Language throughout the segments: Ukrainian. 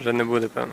Вже не буде, певно.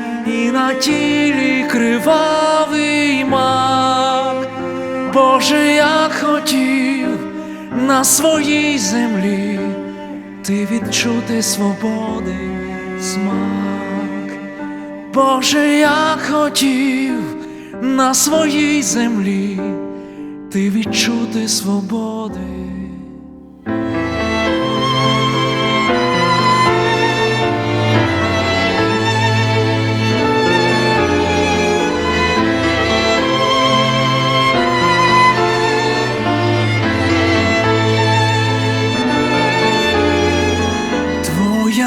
на тілі кривавий мак. Боже, як хотів на своїй землі ти відчути свободи смак. Боже, як хотів на своїй землі ти відчути свободи.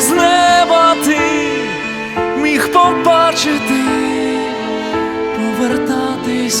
з неба ти міг побачити, повертатись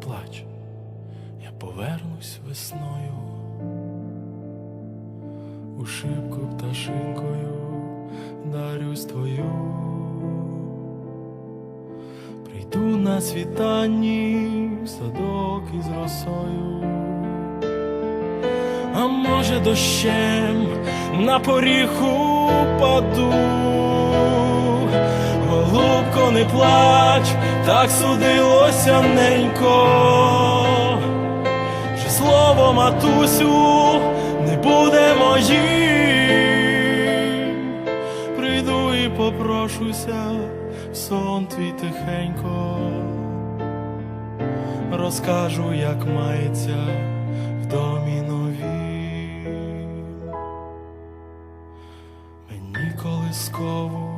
Плач, я повернусь весною, у шибку пташинкою дарюсь твою. Прийду на світанні садок із росою, а може дощем на поріг упаду. Не плач, так судилося ненько, що слово матусю не буде моїм. Прийду і попрошуся сон твій тихенько, розкажу, як мається в домі новім. Мені колискову